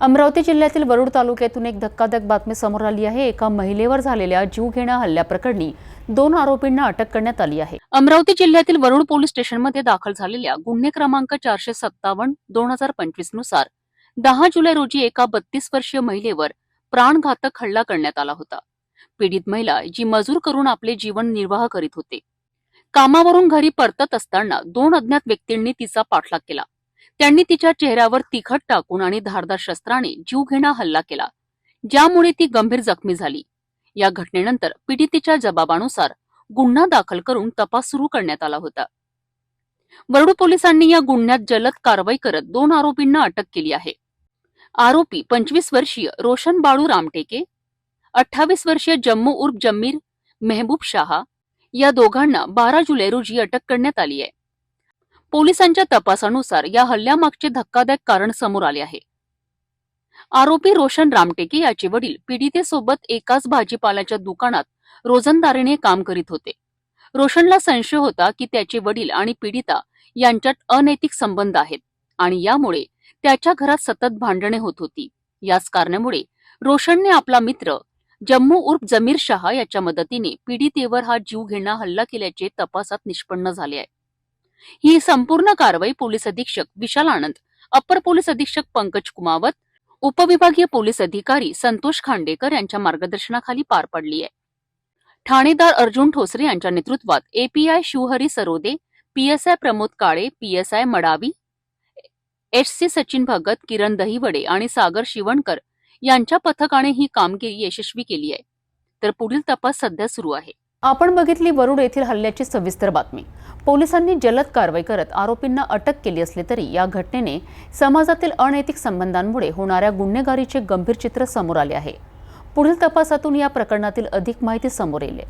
अमरावती जिल्ह्यातील वरुड तालुक्यातून एक धक्काधक बातमी समोर आली आहे. एका महिलेवर झालेल्या जीवघेण्या हल्ल्याप्रकरणी दोन आरोपींना अटक करण्यात आली आहे. अमरावती जिल्ह्यातील वरुड पोलीस स्टेशनमध्ये दाखल झालेल्या गुन्हे क्रमांक चारशे सत्तावन्न दोन हजार पंचवीसनुसार दहा जुलै रोजी एका बत्तीस वर्षीय महिलेवर प्राणघातक हल्ला करण्यात आला होता. पीडित महिला जी मजूर करून आपले जीवन निर्वाह करीत होते कामावरून घरी परतत असताना दोन अज्ञात व्यक्तींनी तिचा पाठलाग केला. त्यांनी तिच्या चेहऱ्यावर तिखट टाकून आणि धारदार शस्त्राने जीवघेणा हल्ला केला ज्यामुळे ती गंभीर जखमी झाली. या घटनेनंतर पीडितेच्या जबाबानुसार गुन्हा दाखल करून तपास सुरू करण्यात आला होता. वरडू पोलिसांनी या गुन्ह्यात जलद कारवाई करत दोन आरोपींना अटक केली आहे. आरोपी पंचवीस वर्षीय रोशन बाळू रामटेके अठ्ठावीस वर्षीय जम्मू उर्फ जम्मीर मेहबूब शहा या दोघांना बारा जुलै रोजी अटक करण्यात आली आहे. पोलिसांच्या तपासानुसार या हल्ल्यामागचे धक्कादायक कारण समोर आले आहे. आरोपी रोशन रामटेके याचे वडील पीडितेसोबत एकाच भाजीपाल्याच्या दुकानात रोजंदारीने काम करीत होते. रोशनला संशय होता की त्याचे वडील आणि पीडिता यांच्यात अनैतिक संबंध आहेत आणि यामुळे त्याच्या घरात सतत भांडणे होत होती. याच कारणामुळे रोशनने आपला मित्र जम्मू उर्फ जमीर शहा याच्या मदतीने पीडितेवर हा जीव घेणा हल्ला केल्याचे तपासात निष्पन्न झाले आहे. ही संपूर्ण कारवाई पोलीस अधीक्षक विशाल आनंद अप्पर पोलीस अधीक्षक पंकज कुमावत उपविभागीय पोलीस अधिकारी संतोष खांडेकर यांच्या मार्गदर्शनाखाली पार पडली आहे. ठाणेदार अर्जुन ठोसरे यांच्या नेतृत्वात API Shivhari Sarode PSI Pramod Kale PSI Madavi H C Sachin Bhagat Kiran Dahiwade आणि सागर शिवणकर यांच्या पथकाने ही कामगिरी यशस्वी केली आहे. तर पुढील तपास सध्या सुरू आहे. आपण बघितली वरुड येथील हल्ल्याची सविस्तर बातमी. पोलिसांनी जलद कारवाई करत आरोपींना अटक केली असली तरी या घटनेने समाजातील अनैतिक संबंधांमुळे होणाऱ्या गुन्हेगारीचे गंभीर चित्र समोर आले आहे. पुढील तपासातून या प्रकरणातील अधिक माहिती समोर येईल.